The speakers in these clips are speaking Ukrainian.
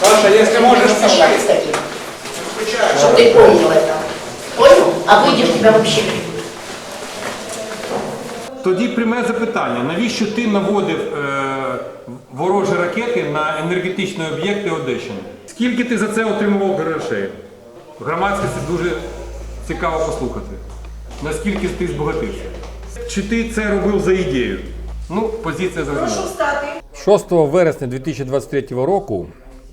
Саша, если можешь, Саша, пиши. кстати, чтобы ты помнил это. Понял? А выйдешь, тебя вообще Тоді пряме запитання: навіщо ти наводив е, ворожі ракети на енергетичні об'єкти Одещини? Скільки ти за це отримував грошей? Громадськості дуже цікаво послухати. Наскільки ти збагатився? Чи ти це робив за ідею? Ну, позиція зрозуміла. 6 вересня 2023 року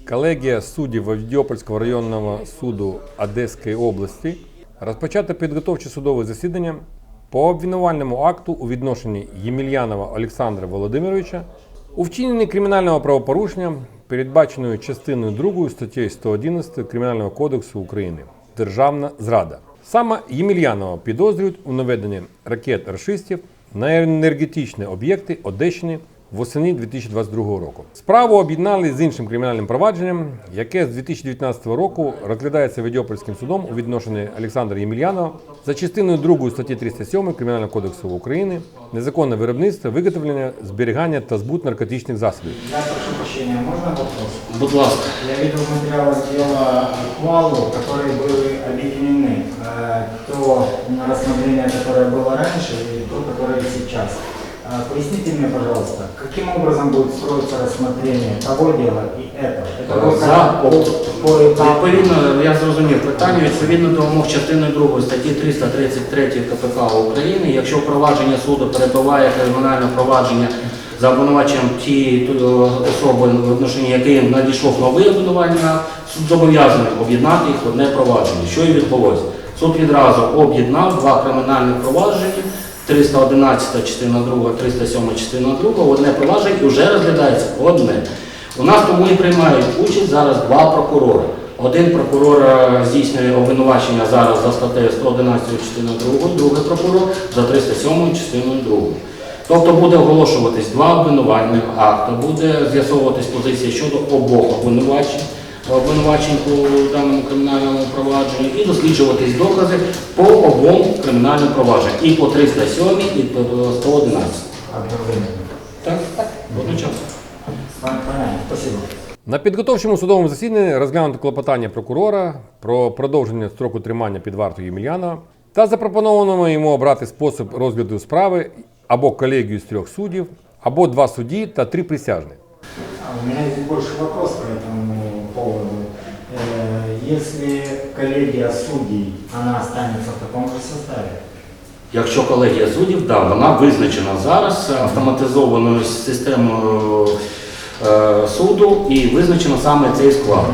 колегія суддів Авдіопольського районного суду Одеської області розпочато підготовче судове засідання по обвинувальному акту у відношенні Ємельянова Олександра Володимировича у вчиненні кримінального правопорушення, передбаченої частиною 2 статтею 111 Кримінального кодексу України Державна зрада. Саме Ємельянова підозрюють у наведенні ракет рашистів на енергетичні об'єкти Одещини восени 2022 року. Справу об'єднали з іншим кримінальним провадженням, яке з 2019 року розглядається Відьопольським судом у відношенні Олександра Ємельянова за частиною 2 статті 307 Кримінального кодексу України незаконне виробництво, виготовлення, зберігання та збут наркотичних засобів. Я прошу прощения, можно вопрос? Будь ласка. Я видел материалы дела Куалу, которые были объединены. Э, То на рассмотрение, которое было раньше, и то, которое сейчас. А, Поясните мне, пожалуйста, каким образом будет строиться рассмотрение того дела и этого? Это будет За как по, по этапу? Відповідно, я зрозумів питання. Відповідно до умов частини 2 статті 333 КПК України, якщо провадження суду перебуває кримінальне провадження за обвинуваченням тієї ту- особи, в відношенні якої надійшло нове обвинувальне, суд зобов'язаний об'єднати їх в одне провадження. Що і відбулося? Суд відразу об'єднав два кримінальних провадження. 311 частина 2, 307 частина 2, одне провадження і вже розглядається одне. У нас тому і приймають участь зараз два прокурори. Один прокурор е, здійснює обвинувачення зараз за статтею 111 частиною 2, другий прокурор за 307 частиною 2. Тобто буде оголошуватись два обвинувальних акти, буде з'ясовуватись позиція щодо обох обвинувачень, обвинувачень по даному кримінальному провадженню і досліджуватись докази по обом кримінальним провадженням. І по 307, і по 111. Одновременно. Так? Одночасно. Спасибо. На підготовчому судовому засіданні розглянуто клопотання прокурора про продовження строку тримання під вартою Ємельянова та запропоновано йому обрати спосіб розгляду справи або колегію з трьох суддів, або два судді та три присяжних. А У меня есть больше вопрос Если коллегия судей, она останется в таком же составе? Якщо колегія суддів, да, вона визначена зараз автоматизованою системою е, суду і визначено саме цей склад.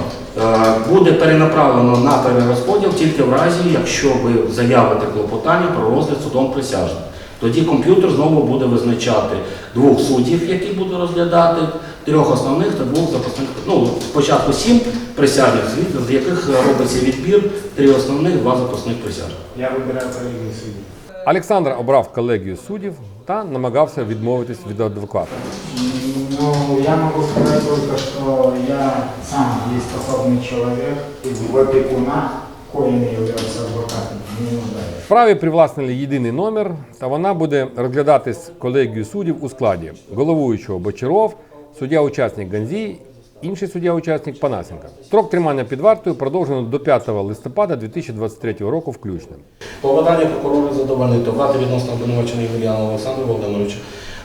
Е, буде перенаправлено на перерозподіл тільки в разі, якщо ви заявите клопотання про розгляд судом присяжних. Тоді комп'ютер знову буде визначати двох суддів, які будуть розглядати, трьох основних та двох запасних. Ну, спочатку сім присяжних, з яких робиться відбір, три основних, два запасних присяжних. Я выбираю коллегию судей. Олександр обрав колегію суддів та намагався відмовитись від адвоката. Ну, я могу сказать только, что я сам дееспособный человек, и в опекунах, коим является адвокатом, не нуждаюсь. В привласнили єдиний номер, та вона буде розглядатись колегією суддів у складі головуючого Бочаров, суддя-учасник Ганзій, інший суддя-учасник Панасенка. Строк тримання під вартою продовжено до 5 листопада 2023 року включно. Клопотання прокурора задовольнити обрати відносно обвинуваченого Юліана Олександра Володимировича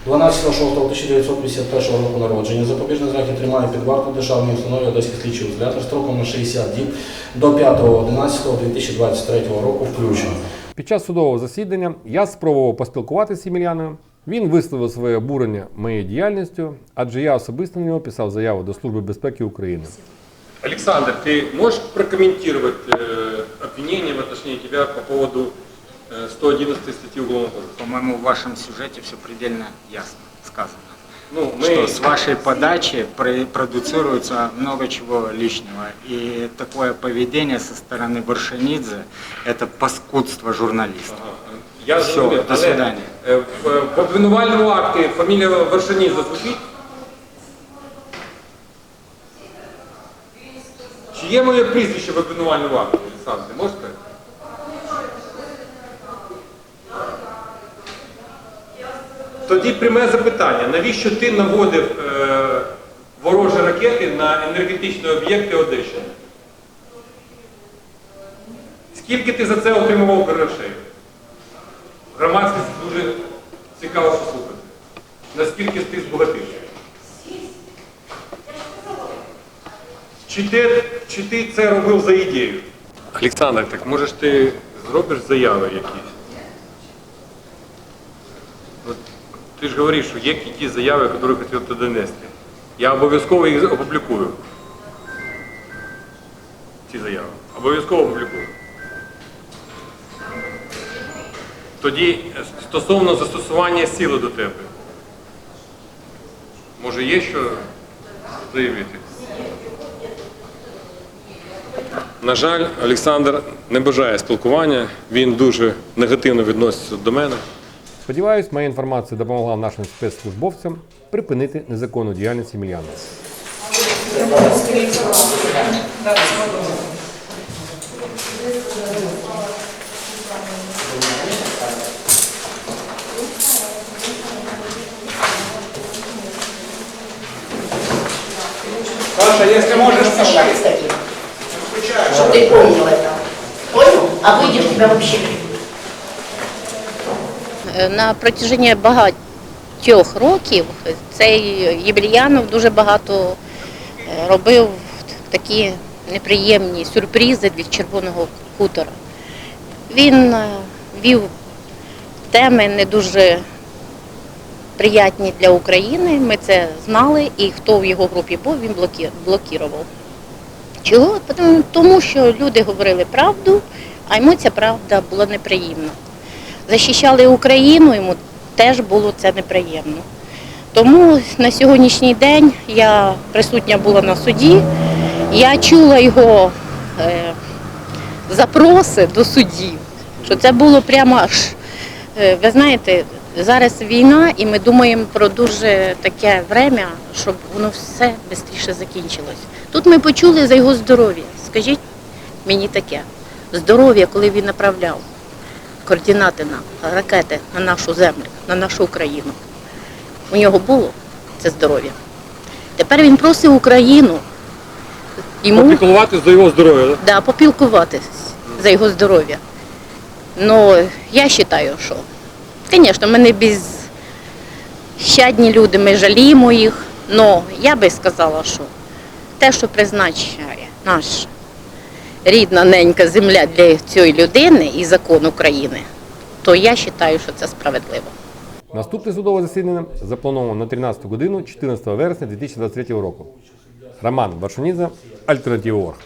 12.06.1951 року народження. Запобіжний захід тримає під вартою державної установи Одеський слідчий ізолятор строком на 60 діб до 5.11.2023 року включно. Під час судового засідання я спробував поспілкуватися з Ємельяновим. Він висловив своє обурення моєю діяльністю, адже я особисто на нього писав заяву до Служби безпеки України. Александр, ты можешь прокомментировать э, обвинение в отношении тебя по поводу э, 111 статьи Уголовного кодекса? По-моему, в вашем сюжете все предельно ясно сказано. Ну, мы... Что с вашей подачи про- продуцируется много чего лишнего. И такое поведение со стороны Баршанидзе – это паскудство журналиста. Я Всё, зрозумів, до але, свидання. е, В, в обвинувальному акті фамілія Вершині зазвучить? Чи є моє прізвище в обвинувальному акті, Олександр? Сказати? Тоді пряме запитання. Навіщо ти наводив е, ворожі ракети на на енергетичні об'єкти Одещини. Скільки ти за це отримував грошей? Громадськість дуже цікаво послухати. Наскільки ти збагатив? Чи ти, чи ти це робив за ідею? Олександр, так може ж ти зробиш заяви якісь? От ти ж говориш, що є якісь заяви, які хотів ти донести. Я обов'язково їх опублікую. Ці заяви. Обов'язково опублікую. Тоді стосовно застосування сили до тебе. Може є що заявити? На жаль, Олександр не бажає спілкування, він дуже негативно відноситься до мене. Сподіваюсь, моя інформація допомогла нашим спецслужбовцям припинити незаконну діяльність Ємельяна. Саша, если можешь, Саша, пиши кстати, чтобы ты помнил это. Понял? А выйдешь, тебя вообще Е, На протяженні багатьох років цей Єбельянов дуже багато е, робив такі неприємні сюрпризи для червоного хутора. Він е, вів теми не дуже приятні для України. Ми це знали, і хто в його групі був, він блокі- блокував. Чого? Тому- що люди говорили правду, а йому ця правда була неприємна захищали Україну, йому теж було це неприємно. Тому на сьогоднішній день я присутня була на суді, я чула його е, запроси до судів, що це було прямо аж, е, ви знаєте, зараз війна, і ми думаємо про дуже таке время, щоб воно все швидше закінчилось. Тут ми почули за його здоров'я. Скажіть мені таке, здоров'я, коли він направляв координати на ракети на нашу землю, на нашу Україну. У нього було це здоров'я. Тепер він просить Україну йому Попіклувати за його здоров'я, так? да, попілкуватись за його здоров'я. Ну, я вважаю, що, звісно, ми не безщадні люди, ми жаліємо їх, але я би сказала, що те, що призначає наша рідна ненька земля для цієї людини і закон України, то я вважаю, що це справедливо. Наступне судове засідання заплановано на 13 годину 14 вересня 2023 року. Роман Баршанідзе, Альтернатива Орг.